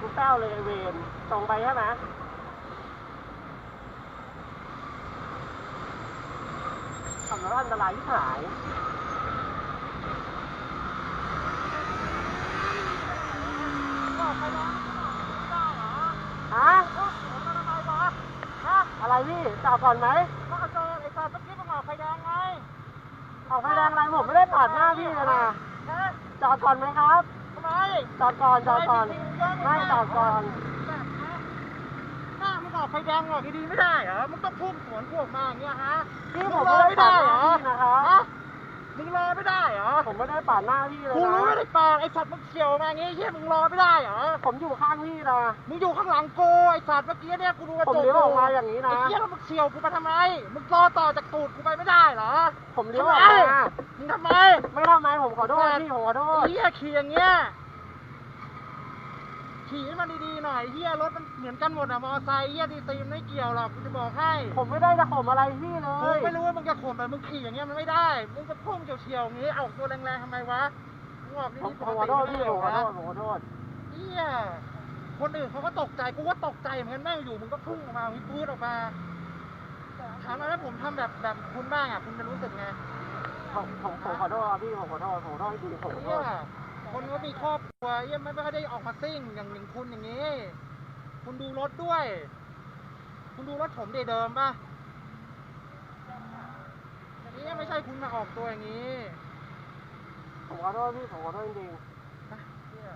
กูแป้วเลยไอเวนตรงไปใช่ไหมขับรถอันตรายที่หายฮะอะไรพี่จอดก่อนไหมก็เจอไอ้ตอนเมื่อกี้มึงออกไฟแดงไงออกไฟแดงอะไรผมไม่ได้ปาดหน้าพี่เลยนะฮะจอดก่อนไหมครับทำไม จอดก่อนจอดก่อนไม่จอดก่อนหน้ามึงออกไฟแดงออกดีๆไม่ได้เหรอ มึงต้องพุ่งสวนกูออกมาอย่างเงี้ยฮะพี่มึผมงรไม่อได้ไม่ปาได้ดหเหรน้าอพี่นะครับฮะมึงรอไม่ได้เหรอ ผมไม่ได้ปาดหน้าพี่เลยกูนะรู้ไม่ได้ปาดไอ้สัตว์มึงเฉียวมาอย่างงี้เฮียมึงรอไม่ได้เหรอ ผมอยู่ข้างพี่นะ มึงอยู่ข้างหลังกูไอ้สัตว์เมื่อกี้เนี่ยกูดูกระผมจกเลี้ยวออกมาอย่างนี้นะ ไอ้เฮียแล้วมึงเฉียวกูมาทำไม มึงรอต่อจากตูดกูไปไม่ได้เหรอ ผมเลี้ยวออกมา มึงทำไม ไม่ทำไมผมขอโทษพี่ผมขอโทษเฮียขี่อย่างเงี้ย ขี่ให้มันดีๆหน่อยเฮียรถมันเหมือนกันหมดอะมอไซค์เฮียดีตีมไม่เกี่ยวหรอกกูจะบอกให้ผมไม่ได้จะข่มอะไรพี่เลกูย ไม่รู้ว่ามึงจะข่มแต่มึงขี่อย่างเงี้ยมันไม่ได้มึงจะพุ่งเฉียวๆอย่างงี้เอาตัวแรงๆทำไมวะมึงออกผมดีๆผมขอโทษพี่ผมขอโทษผมขอโทษเฮียคนอื่นเขาก็ตกใจกูก็ตกใจเหมือนกันแม่งอยู่มึงก็พุ่งออกมาวิปืดออกมาถามว่าถ้าผมทำแบบแบบคุณบ้างอะคุณจะรู้สึกไงผมผมผมขอโทษครับพี่ผมขอโทษผมขอโทษจริงๆผมขอโทเฮียษ คนเขามีครอบครัวเฮียไม่ค่อยได้ออกมาซิ่งอย่างอย่างคุณอย่างนี้ คุณดูรถด้วย คุณดูรถผมเดิมป่ะอันนี้ไม่ใช่คุณมาออกตัวอย่างนี้ผมขอโทษพี่ผมขอโทษจริงนะเหี้ย